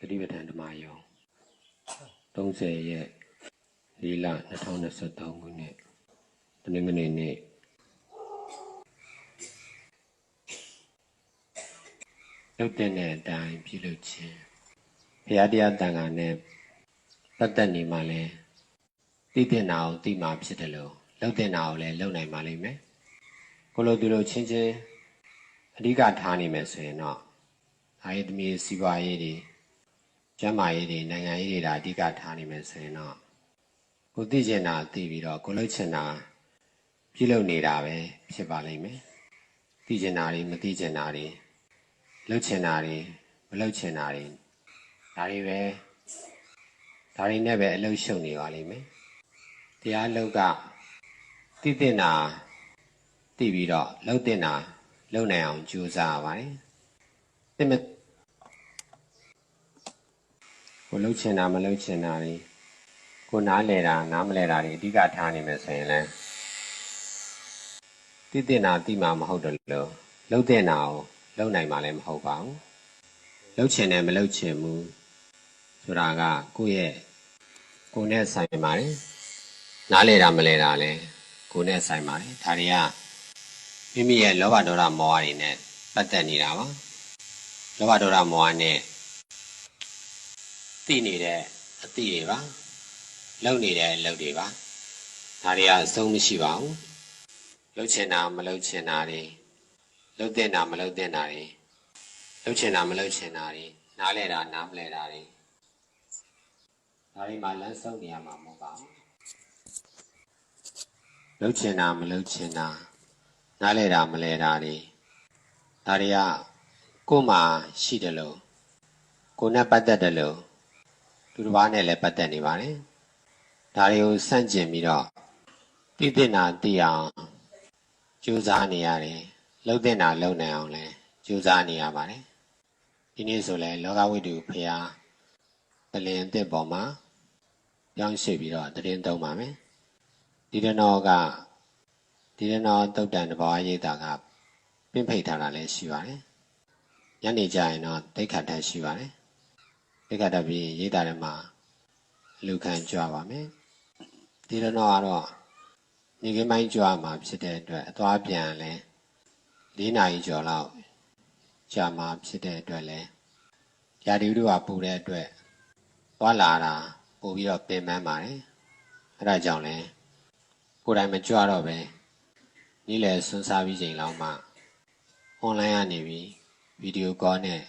တတိပဋ္ဌာန်ဓမ္မယုံ30ရက်4လ2023ခုနှစ်တနင်္ဂနွေနေ့လုတ်တဲ့အတိုင်းပြုလုပ်ခြင်းဘုရားတရားတန်ခါနဲ့ပတ်သက်နေမှလဲသိတဲ့နာကိုသိမှဖြစ်တယ်လို့လုတ်တဲ့နာကိုလည်းလုံနိုင်ပါလိမ့်မယ်ကိုလိုသူလိုချင်းချင်းအဓိကထားနေမယ်ဆိုရင်တော့အာယသမီးစီးပွားရေးတွေ ကျန်းမာရေးတွေနိုင်ငံရေးတွေဒါအဓိကထားနေမယ်ဆိုရင်တော့ကိုသိချင်တာသိပြီးတော့ကိုလုပ်ချင်တာပြုလုပ်နေတာပဲဖြစ်ပါလိမ့်မယ်သိချင်တာတွေမသိချင်တာတွေလုပ်ချင်တာတွေမလုပ်ချင်တာတွေဒါတွေပဲဒါတွေနဲ့ပဲအလုပ်ရှုပ်နေပါလိမ့်မယ်တရားလုပ်ကသိတဲ့နာသိပြီးတော့လုပ်တဲ့နာလုပ်နိုင်အောင်ကြိုးစားရပါတယ်သိမ ကိုလှုပ်ချင်တာမလှုပ်ချင်တာတွေကိုနားလဲတာနားမလဲတာတွေအဓိကထားနေမယ်ဆိုရင်လည်းသိတဲ့နာသိမှာမဟုတ်တယ်လို့လှုပ်တဲ့နာကိုလှုပ်နိုင်မှာလည်းမဟုတ်ပါဘူးလှုပ်ချင်တယ်မလှုပ်ချင်ဘူးဆိုတာကကိုယ့်ရဲ့ကိုယ်နဲ့ဆိုင်ပါတယ်နားလဲတာမလဲတာလည်းကိုယ်နဲ့ဆိုင်ပါတယ်ဒါတွေကမိမိရဲ့လောဘဒေါသမောဟတွေနဲ့ပတ်သက်နေတာပါလောဘဒေါသမောဟနဲ့ သိနေတဲ့အသိတွေပါလုံနေတဲ့အလုပ်တွေပါဒါတွေကအဆုံးမရှိပါဘူးလှုပ်ချင်တာမလှုပ်ချင်တာတွေလှုပ်တဲ့တာမလှုပ်တဲ့တာတွေလှုပ်ချင်တာမလှုပ်ချင်တာတွေနားလဲတာနားမလဲတာတွေဒါတွေမှလမ်းဆုံးနေရမှာမဟုတ်ပါဘူးလှုပ်ချင်တာမလှုပ်ချင်တာနားလဲတာမလဲတာတွေဒါတွေကကိုယ်မှာရှိတယ်လို့ကိုယ်နဲ့ပတ်သက်တယ်လို့ သူတစ်ပါးနဲ့လည်းပတ်သက်နေပါတယ်ဒါတွေကိုစန့်ကျင်ပြီးတော့သိတဲ့နာသိအောင်ကြိုးစားနေရတယ်လှုပ်တဲ့နာလှုပ်နိုင်အောင်လည်းကြိုးစားနေရပါတယ်ဒီနေ့ဆိုလဲလောကဝိတုဖရာတလင်အစ်စ်ပေါ်မှာပြောင်းရွှေ့ပြီးတော့တရင်သုံးပါမယ်ဒီတနောကဒီရနောတုတ်တန်တဘာဝရိပ်တာကပြင့်ဖိတ်ထားတာလည်းရှိပါတယ်။ညနေကျရင်တော့ဒိဋ္ဌတ်ရှိပါတယ်။ ဒိဋ္ဌတ်ပြီးရိပ်တာထဲမှာလူခံကြွပါမယ်။ဒီရနောကတော့ညီကင်းပိုင်းကြွမှာဖြစ်တဲ့အတွက်အသွားပြန်လဲ၄နာရီကျော်လောက်ကြာမှာဖြစ်တဲ့အတွက်လဲရာဒီဥဒ္ဓဝပူတဲ့အတွက်သွားလာတာပို့ပြီးတော့ပင်ပန်းပါတယ်။အဲဒါကြောင့်လဲကိုယ်တိုင်မကြွတော့ပဲနေ့လည်ဆွန်းစားပြီးချိန်လောက်မှအွန်လိုင်းကနေပြီးဗီဒီယိုကောနဲ့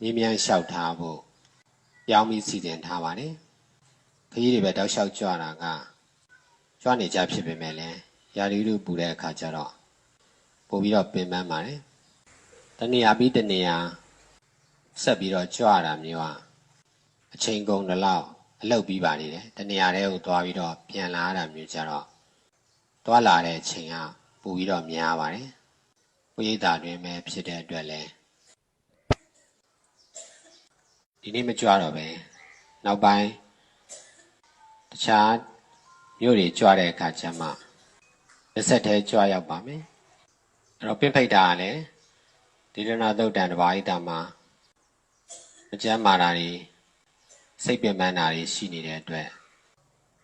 မြင်းမြန်လျှောက်ထားဖို့ ပြောင်းပြီးစီစဉ်ထားပါတယ်ခကြီးတွေပဲတောက်လျှောက်ကြွတာကကြွနေကြဖြစ်ပေမဲ့လည်းရာဒီလူပူတဲ့အခါကျတော့ပို့ပြီးတော့ပင်ပန်းပါတယ်တနေရာပြီးတနေရာဆက်ပြီးတော့ကြွတာမျိုးอ่ะအချိန်ကုန်တော့အလုပ်ပြီးပါနေတယ်တနေရာတည်းကိုသွားပြီးတော့ပြန်လာရတာမျိုးကြတော့သွားလာတဲ့အချိန်ကပိုပြီးတော့များပါတယ်။ဝိသတွင်ပဲဖြစ်တဲ့အတွက်လည်း ဒီနေ့မကြွတော့ပဲနောက်ပိုင်းတခြားမြို့တွေကြွတဲ့အခါကျမှတစ်ဆက်တည်းကြွရောက်ပါမယ်။အဲ့တော့ပင့်ဖိတ်တာကလည်းဒီရဏသုတ်တန်တပါးဣတာမှာအကျမ်းမာတာတွေစိတ်ပင်ပန်းတာတွေရှိနေတဲ့အတွက်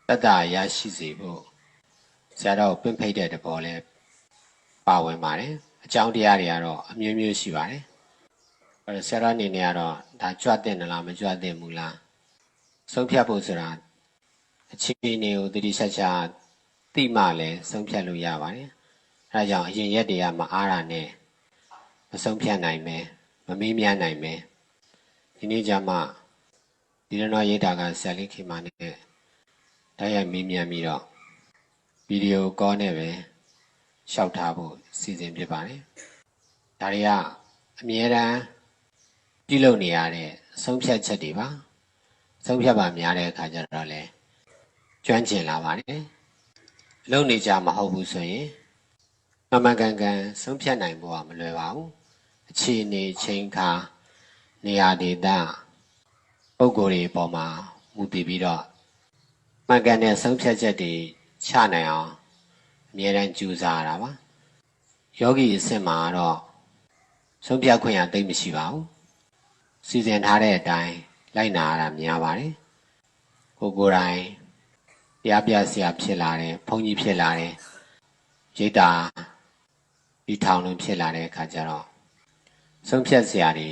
တတ္တရရှိစေဖို့ဆရာတော်ကိုပင့်ဖိတ်တဲ့တဘောလဲပါဝင်ပါတယ်အကြောင်းတရားတွေကတော့အမျိုးမျိုးရှိပါတယ်အဲဆရာတော်အနေနဲ့ကတော့ ဒါကြွတဲ့နလားမကြွတဲ့မူလားဆုံးဖြတ်ဖို့ဆိုတာအခြေအနေကိုတတိချက်ချသိမှလည်းဆုံးဖြတ်လို့ရပါတယ်အဲဒါကြောင့်အရင်ရက်တွေကမအားတာနဲ့မဆုံးဖြတ်နိုင်ပဲမမေးမြန်းနိုင်ပဲဒီနေ့ကျမှဒီရနောရိတ်တာကဆရာလေးခေမာနဲ့တိုက်ရိုက်မေးမြန်းပြီးတော့ဗီဒီယိုကောနဲ့ပဲရှောက်ထားဖို့စီစဉ်ဖြစ်ပါတယ်။ဒါတွေကအမြဲတမ်း ပြုလုပ်နေရတဲ့အဆုံးဖြတ်ချက်တွေပါ။ဆုံးဖြတ်ပါများတဲ့အခါကျတော့လေကျွမ်းကျင်လာပါတယ်။လုံနေကြမဟုတ်ဘူးဆိုရင်မမှန်ကန်ကန်ဆုံးဖြတ်နိုင်ဖို့ကမလွယ်ပါဘူး။အခြေအနေချိန်ခါနေရာဒေသပုံကိုယ်တွေပေါ်မှာမူတည်ပြီးတော့မှန်ကန်တဲ့ဆုံးဖြတ်ချက်တွေချနိုင်အောင်အမြဲတမ်းကြိုးစားရတာပါယောဂီအဆင့်မှာတော့ဆုံးဖြတ်ခွင့်ရသိမရှိပါဘူး စီစဉ်ထားတဲ့အတိုင်းလိုက်နာရတာများပါတယ်ကိုကိုယ်တိုင်တရားပြဆရာဖြစ်လာတယ်ဘုန်းကြီးဖြစ်လာတယ်ရိတ်တာဒီထောင်လုံးဖြစ်လာတဲ့အခါကျတော့ဆုံးဖြတ်ဆရာတွေ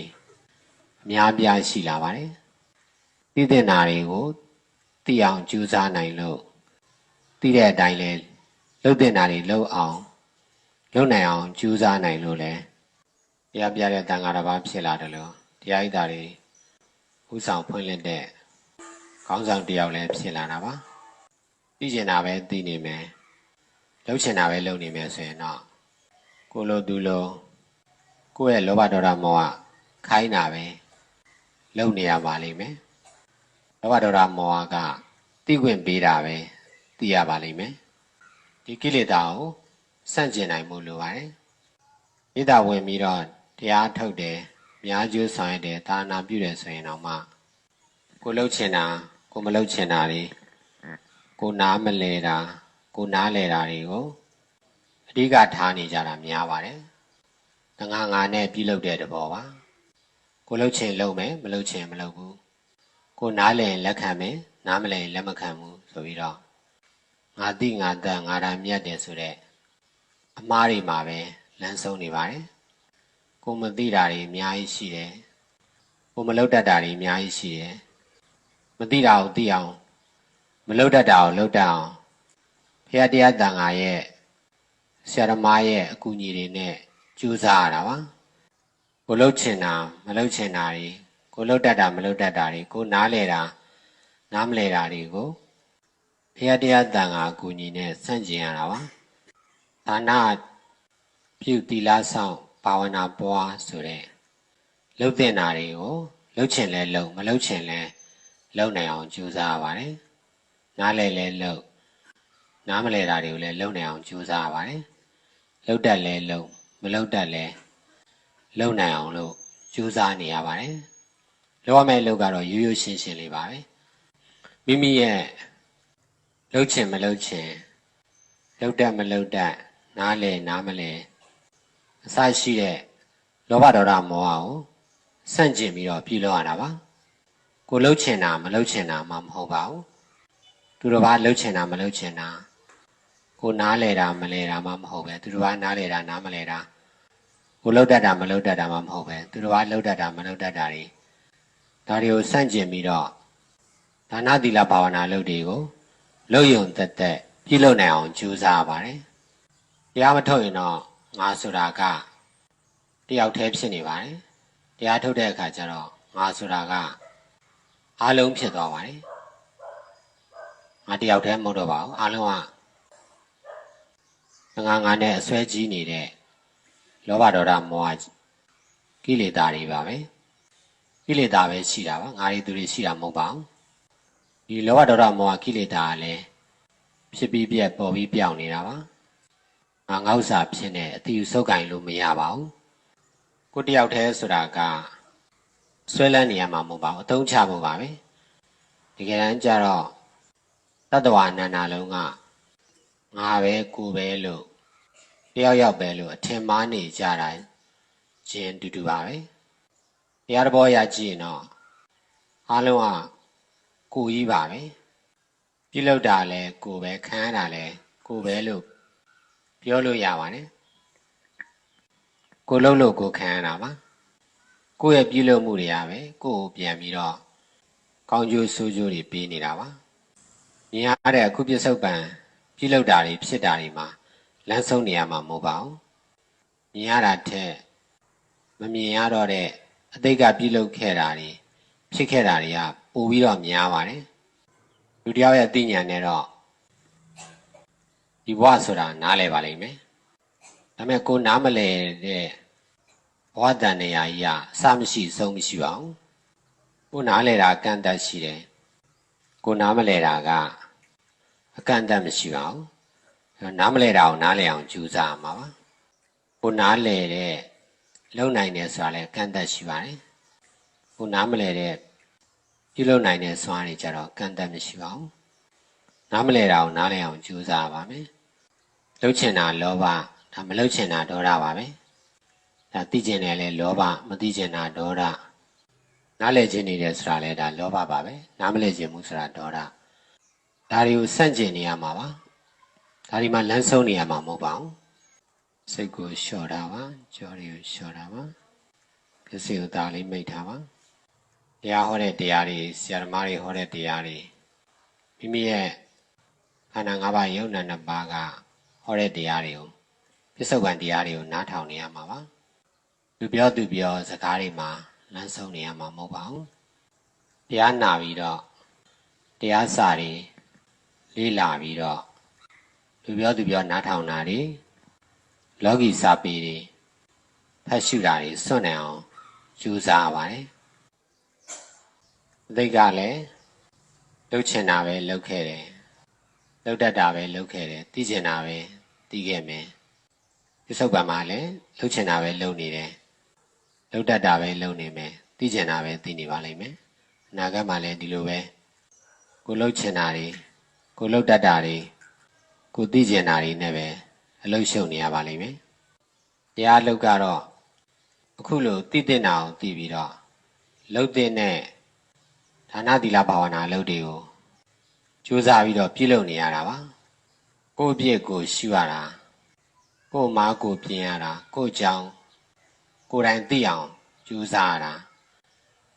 အများအပြားရှိလာပါတယ်သိတဲ့နာတွေကိုသိအောင်ကြိုးစားနိုင်လို့သိတဲ့အတိုင်းလဲလှုပ်တဲ့နာတွေလှုပ်အောင်လုပ်နိုင်အောင်ကြိုးစားနိုင်လို့လဲတရားပြတဲ့တန်ဃာတစ်ပါးဖြစ်လာတယ်လို့ တရားဣဒ္ဓတွေဥဆောင်ဖွင့်လှစ်တဲ့ခေါင်းဆောင်တစ်ယောက်လည်းဖြစ်လာတာပါသိကျင်တာပဲသိနေမယ်လှုပ်ချင်တာပဲလုပ်နေမယ်ဆိုရင်တော့ကိုလိုသူလိုကိုယ့်ရဲ့လောဘဒေါသမောဟခိုင်းတာပဲလုပ်နေရပါလိမ့်မယ်လောဘဒေါသမောဟကသိခွင့်ပေးတာပဲသိရပါလိမ့်မယ်ဒီကိလေသာကိုစန့်ကျင်နိုင်မှုလိုပါတယ်ဣဒ္ဓဝင်ပြီးတော့တရားထုတ်တယ် များကျိုးဆောင်ရတယ်ဒါနာပြုတယ်ဆိုရင်တော့မှကိုလှုပ်ချင်တာကိုမလှုပ်ချင်တာတွေကိုနားမလဲတာကိုနားလဲတာတွေကိုအဓိကထားနေကြတာများပါတယ်တငါငါနဲ့ပြုလုပ်တဲ့တဘောပါကိုလှုပ်ချင်လှုပ်မယ်မလှုပ်ချင်မလှုပ်ဘူးကိုနားလဲရင်လက်ခံမယ်နားမလဲရင်လက်မခံဘူးဆိုပြီးတော့ငါတိငါတတ်ငါတာမြတ်တယ်ဆိုတဲ့အမားတွေမှာပဲလမ်းဆုံးနေပါတယ် ကိုမသိတာတွေအများကြီးရှိတယ်ကိုမလှုပ်တတ်တာတွေအများကြီးရှိတယ်မသိတာကိုသိအောင်မလှုပ်တတ်တာကိုလှုပ်တတ်အောင်ဖရာတရားတန်ခါရဲ့ဆရာသမားရဲ့အကူအညီတွေနဲ့ကြိုးစားရတာပါကိုလှုပ်ချင်တာမလှုပ်ချင်တာတွေကိုလှုပ်တတ်တာမလှုပ်တတ်တာတွေကိုနားလဲတာနားမလဲတာတွေကိုဖရာတရားတန်ခါအကူအညီနဲ့ဆန့်ကျင်ရတာပါဒါနပြုတီလာဆောင် ဘာဝနာပွားဆိုတဲ့လှုပ်တဲ့နာတွေကိုလှုပ်ချင်လဲလှုပ်မလှုပ်ချင်လဲလှုပ်နိုင်အောင်ကြိုးစားရပါတယ်နားလဲလဲလှုပ်နားမလဲတာတွေကိုလည်းလုံနိုင်အောင်ကြိုးစားရပါတယ်။လှုပ်တတ်လဲလုံမလှုပ်တတ်လဲလုံနိုင်အောင်လို့ကြိုးစားနေရပါတယ်။လောရမယ့်လှုပ်ကတော့ရိုးရိုးရှင်းရှင်းလေးပါပဲ။မိမိရဲ့လှုပ်ချင်မလှုပ်ချင်လှုပ်တတ်မလှုပ်တတ်နားလဲနားမလဲ အစရှိတဲ့လောဘဒေါသမောဟကိုဆန့်ကျင်ပြီးတော့ပြုလုပ်ရတာပါ။ကိုလှုပ်ချင်တာမလှုပ်ချင်တာမှမဟုတ်ပါဘူး။သူတို့ဘာလှုပ်ချင်တာမလှုပ်ချင်တာကိုနားလဲတာမလဲတာမှမဟုတ်ပဲသူတို့ကနားလဲတာနားမလဲတာကိုလှုပ်တတ်တာမလှုပ်တတ်တာမှမဟုတ်ပဲသူတို့ကလှုပ်တတ်တာမလှုပ်တတ်တာတွေဒါတွေကိုစန့်ကျင်ပြီးတော့ဒါနသီလဘာဝနာလုပ်တွေကိုလှုပ်ယုံတက်တက်ပြုလုပ်နိုင်အောင်ကြိုးစားပါတယ်တရားမထုတ်ရင်တော့ ငါဆိုတာကတယောက်တည်းဖြစ်နေပါတယ်တရားထုတ်တဲ့အခါကျတော့ငါဆိုတာကအားလုံးဖြစ်သွားပါတယ်ငါတယောက်တည်းမဟုတ်တော့ပါဘူးအားလုံးကငါငါနဲ့အစွဲကြီးနေတဲ့လောဘဒေါသမောဟကိလေသာတွေပါပဲကိလေသာပဲရှိတာပါငါတွေသူတွေရှိတာမဟုတ်ပါဘူးဒီလောဘဒေါသမောဟကိလေသာကလည်းဖြစ်ပြီးပြက်ပေါ်ပြီးပြောင်းနေတာပါ ငါငေါ့စာဖြစ်နေအတိအဆုတ်ကင်လို့မရပါဘူးကိုတယောက်တည်းဆိုတာကဆွဲလန်းနေရမှာမဟုတ်ပါဘူးအသုံးချဖို့ပါပဲတကယ်တမ်းကျတော့တတ္တဝါအနန္တလုံးကငါပဲကိုပဲလို့တယောက်ယောက်ပဲလို့အထင်မှားနေကြတာချင်းတူတူပါပဲတရားတော်ရကြည့်ရင်တော့အားလုံးကကိုကြီးပါပဲပြုလုပ်တာလဲကိုပဲခံရတာလဲကိုပဲလို့ ပြောလို့ရပါတယ်ကိုလုံးလို့ကိုခံရတာပါကိုရဲ့ပြုလုပ်မှုတွေကပဲကိုကိုပြန်ပြီးတော့ကောင်းကျိုးဆိုးကျိုးတွေပေးနေတာပါမြင်ရတဲ့အခုပြစ္ဆုတ်ပံပြုလုပ်တာတွေဖြစ်တာတွေမှာလမ်းဆုံးနေရမှာမဟုတ်ပါဘူးမြင်ရတာထက်မမြင်ရတော့တဲ့အတိတ်ကပြုလုပ်ခဲ့တာတွေဖြစ်ခဲ့တာတွေကပိုပြီးတော့များပါတယ်လူတယောက်ရဲ့သိဉာဏ်နဲ့တော့ ဒီဘဝဆိုတာနားလည်ပါလိမ့်မယ်ဒါပေမဲ့ကိုနားမလဲတဲ့ဘဝတန်နေရာကြီးကအစမရှိဆုံးမရှိပါဘူးကိုနားလဲတာကန့်တတ်ရှိတယ်ကိုနားမလဲတာကအကန့်အသတ်မရှိပါဘူးနားမလဲတာကိုနားလဲအောင်ကြိုးစားရမှာပါကိုနားလဲတဲ့လုံနိုင်တယ်ဆိုတာလည်းကန့်သက်ရှိပါတယ်ကိုနားမလဲတဲ့ပြုလုပ်နိုင်တဲ့စွမ်းတွေကြတော့ကန့်သက်မရှိပါဘူးနားမလဲတာကိုနားလဲအောင်ကြိုးစားရပါမယ် လှုပ်ချင်တာလောဘဒါမလှုပ်ချင်တာဒေါသပါပဲဒါသိကျင်တယ်လဲလောဘမသိကျင်တာဒေါသနားလည်ခြင်းနေတယ်ဆိုတာလဲဒါလောဘပါပဲနားမလည်ခြင်းမှုဆိုတာဒေါသဒါတွေကိုစန့်ကျင်နေရမှာပါဒါဒီမှာလမ်းဆုံးနေရမှာမဟုတ်ပါဘူးစိတ်ကိုလျှော့တာပါကြောတွေကိုလျှော့တာပါပစ္စည်းကိုဒါလေးမိတ်ထားပါတရားဟောတဲ့တရားတွေဆရာသမားတွေဟောတဲ့တရားတွေမိမိရဲ့ခန္ဓာ၅ပါးယုံနာနှစ်ပါးက ဟောတဲ့တရားတွေကိုပစ္စုပန်တရားတွေကိုနားထောင်နေရမှာပါသူပြောသူပြောစကားတွေမှာလမ်းဆုံးနေရမှာမဟုတ်ပါဘူးတရားနာပြီးတော့တရားစာတွေလေးလာပြီးတော့သူပြောသူပြောနားထောင်တာတွေလောကီစာပေတွေဖတ်ရှုတာတွေစွန့်နေအောင်ကြိုးစားရပါတယ်အသိကလည်းလှုပ်ချင်တာပဲလှုပ်ခဲ့တယ် လှုပ်တတ်တာပဲလှုပ်ခဲ့တယ်သိချင်တာပဲသိခဲ့မယ်ဒီစုပ်ပံမှာလည်းလှုပ်ချင်တာပဲလှုပ်နေတယ်လှုပ်တတ်တာပဲလှုပ်နေမယ်သိချင်တာပဲသိနေပါလိမ့်မယ်အနာဂတ်မှာလည်းဒီလိုပဲကိုလှုပ်ချင်တာတွေကိုလှုပ်တတ်တာတွေကိုသိချင်တာတွေနဲ့ပဲအလုပ်ရှုပ်နေရပါလိမ့်မယ်တရားလှုပ်ကတော့အခုလိုသိတဲ့နာအောင်သိပြီးတော့လှုပ်တဲ့နဲ့ဒါနသီလဘာဝနာအလုပ်တွေကို ကြိုးစားပြီးတော့ပြုလုပ်နေရတာပါကိုယ့်အပြစ်ကိုရှုရတာကိုယ့်မားကိုပြင်ရတာကိုယ့်ကြောင့်ကိုယ်တိုင်သိအောင်ကြိုးစားရတာ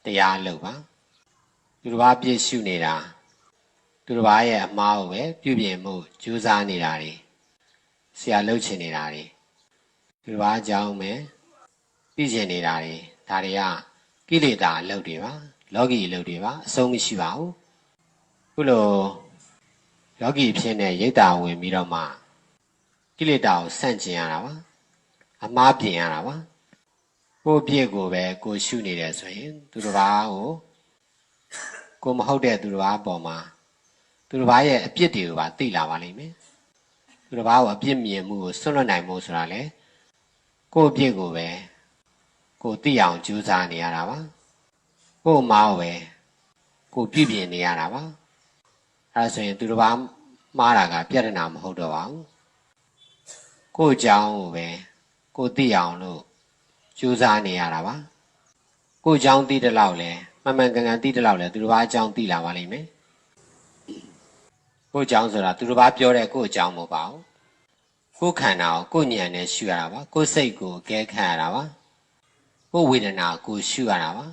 တရားအလုပ်ပါသူတစ်ပါးပြည့်ရှုနေတာသူတစ်ပါးရဲ့အမှားကိုပဲပြုပြင်မှုကြိုးစားနေတာတွေဆရာလှုပ်ချင်နေတာတွေသူတစ်ပါးအကြောင်းပဲသိချင်နေတာတွေဒါတွေကကိလေသာအလုပ်တွေပါလောကီအလုပ်တွေပါအဆုံးမရှိပါဘူး ခုလိုယောဂီဖြစ်နေရိတ်တာဝင်ပြီးတော့မှကိလေသာကိုဆန့်ကျင်ရတာပါအမှားပြင်ရတာပါကိုယ့်ပြည့်ကိုပဲကိုရှုနေတယ်ဆိုရင် သူတစ်ပါးကိုကိုမဟုတ်တဲ့သူတစ်ပါးအပေါ်မှာသူတစ်ပါးရဲ့အပြစ်တွေကိုပါသိလာပါလိမ့်မယ်သူတစ်ပါးကိုအပြစ်မြင်မှုကိုဆွလွတ်နိုင်မှုဆိုတာလေကိုယ့်အပြစ်ကိုပဲကိုသိအောင်ကြိုးစားနေရတာပါကို့မားကိုပဲကိုပြည့်ပြည့်နေရတာပါအဲ ဒါဆိုရင်သူတစ်ပါးမှားတာက ပြဿနာမဟုတ်တော့ပါဘူးကို့အကြောင်းကိုပဲကိုသိအောင်လို့ကြိုးစားနေရတာပါကို့အကြောင်းသိတဲ့လောက်လဲမှန်မှန်ကန်ကန်သိတဲ့လောက်လဲသူတစ်ပါးအကြောင်းသိလာပါလိမ့်မယ်ကို့အကြောင်းဆိုတာသူတစ်ပါးပြောတဲ့ကို့အကြောင်းမဟုတ်ပါဘူးကိုယ်ခန္ဓာကိုကိုယ်ဉာဏ်နဲ့ရှုရတာပါကိုယ်စိတ်ကိုအကဲခတ်ရတာပါကိုယ်ဝေဒနာကိုရှုရတာပါ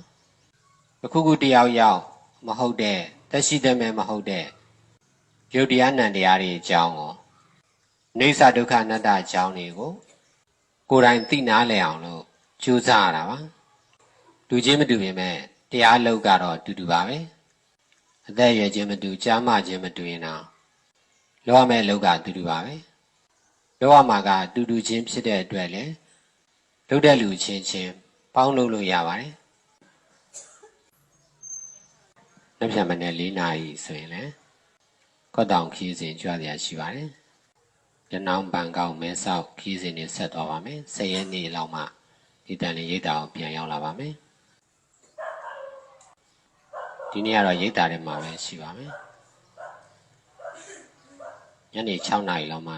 အခုခုတယောက်ယောက်မဟုတ်တဲ့တက်ရှိတဲ့မဲ့မဟုတ်တဲ့ ယုတ်တရားနံတရားတွေအကြောင်းကိုနေသဒုက္ခအနတ္တအကြောင်းတွေကိုကိုယ်တိုင်သိနာလည်အောင်လို့ကြိုးစားရတာပါလူချင်းမတူပြင်မဲ့တရားလောက်ကတော့အတူတူပါပဲအသက်အရွယ်ချင်းမတူကြားမှချင်းမတူရင်တော့လောရမဲ့လောက်ကအတူတူပါပဲလောရမှာကတူတူချင်းဖြစ်တဲ့အတွက်လေလုတ်တဲ့လူချင်းချင်းပေါင်းလို့လို့ရပါတယ်။နောက်ပြန်မနေ့၄နာရီဆိုရင်လည်း ကော့တောင်ခီးစဉ်ကြွရရှိပါတယ်။ရနောင်ပန်ကောက်မဲဆောက်ခီးစဉ်တွေဆက်သွားပါမယ်။၁၀ရက်နေ့လောက်မှဒီတန်လေးရိတ်တာကိုပြန်ရောက်လာပါမယ်။ဒီနေ့ကတော့ရိတ်တာထဲမှာပဲရှိပါမယ်။ညနေ6နာရီလောက်မှ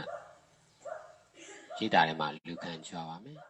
ရိတ်တာထဲမှာလူခံကြွပါမယ်။